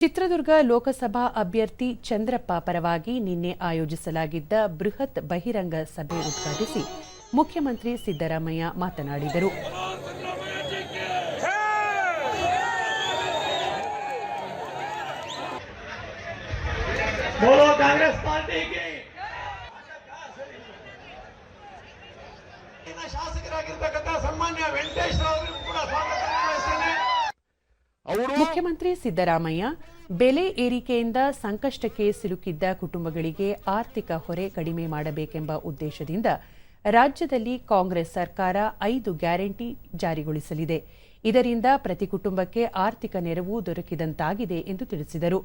ಚಿತ್ರದುರ್ಗ ಲೋಕಸಭಾ ಅಭ್ಯರ್ಥಿ ಚಂದ್ರಪ್ಪ ಪರವಾಗಿ ನಿನ್ನೆ ಆಯೋಜಿಸಲಾಗಿದ್ದ ಬೃಹತ್ ಬಹಿರಂಗ ಸಭೆ ಉದ್ಘಾಟಿಸಿ ಮುಖ್ಯಮಂತ್ರಿ ಸಿದ್ದರಾಮಯ್ಯ ಮಾತನಾಡಿದರು. ಶಾಸಕರಾಗಿರ್ತಕ್ಕಂಥ ಸನ್ಮಾನ್ಯ ವೆಂಕಟೇಶ್ವರ ಮುಖ್ಯಮಂತ್ರಿ ಸಿದ್ದರಾಮಯ್ಯ ಬೆಲೆ ಏರಿಕೆಯಿಂದ ಸಂಕಷ್ಟಕ್ಕೆ ಸಿಲುಕಿದ್ದ ಕುಟುಂಬಗಳಿಗೆ ಆರ್ಥಿಕ ಹೊರೆ ಕಡಿಮೆ ಮಾಡಬೇಕೆಂಬ ಉದ್ದೇಶದಿಂದ ರಾಜ್ಯದಲ್ಲಿ ಕಾಂಗ್ರೆಸ್ ಸರ್ಕಾರ ಐದು ಗ್ಯಾರಂಟಿ ಜಾರಿಗೊಳಿಸಲಿದೆ. ಇದರಿಂದ ಪ್ರತಿ ಕುಟುಂಬಕ್ಕೆ ಆರ್ಥಿಕ ನೆರವು ದೊರಕಿದಂತಾಗಿದೆ ಎಂದು ತಿಳಿಸಿದರು.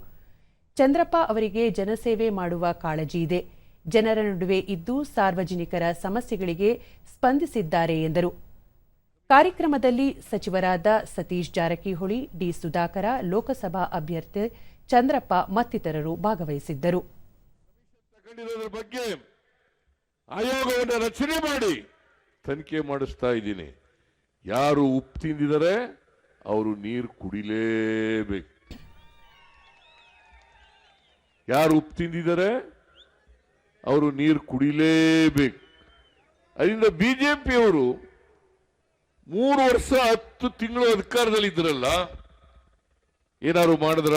ಚಂದ್ರಪ್ಪ ಅವರಿಗೆ ಜನಸೇವೆ ಮಾಡುವ ಕಾಳಜಿ ಇದೆ. ಜನರ ನಡುವೆ ಇದ್ದು ಸಾರ್ವಜನಿಕರ ಸಮಸ್ಯೆಗಳಿಗೆ ಸ್ಪಂದಿಸಿದ್ದಾರೆ ಎಂದರು. ಕಾರ್ಯಕ್ರಮದಲ್ಲಿ ಸಚಿವರಾದ ಸತೀಶ್ ಜಾರಕಿಹೊಳಿ, ಡಿ ಸುಧಾಕರ, ಲೋಕಸಭಾ ಅಭ್ಯರ್ಥಿ ಚಂದ್ರಪ್ಪ ಮತ್ತಿತರರು ಭಾಗವಹಿಸಿದ್ದರು. ಬಗ್ಗೆ ಆಯೋಗವನ್ನು ರಚನೆ ಮಾಡಿ ತನಿಖೆ ಮಾಡಿಸ್ತಾ ಇದ್ದೀನಿ. ಯಾರು ಉಪ್ಪು ತಿಂದಿದ್ದಾರೆ ಅವರು ನೀರು ಕುಡಿಲೇಬೇಕು. ಯಾರು ಉಪ್ಪು ತಿಂದಿದ್ದಾರೆ ಅವರು ನೀರು ಕುಡಿಲೇಬೇಕು. ಅದರಿಂದ ಬಿಜೆಪಿಯವರು ಮೂರು ವರ್ಷ ಹತ್ತು ತಿಂಗಳು ಅಧಿಕಾರದಲ್ಲಿ ಇದ್ರಲ್ಲ ಏನಾದ್ರು ಮಾಡಿದ್ರ?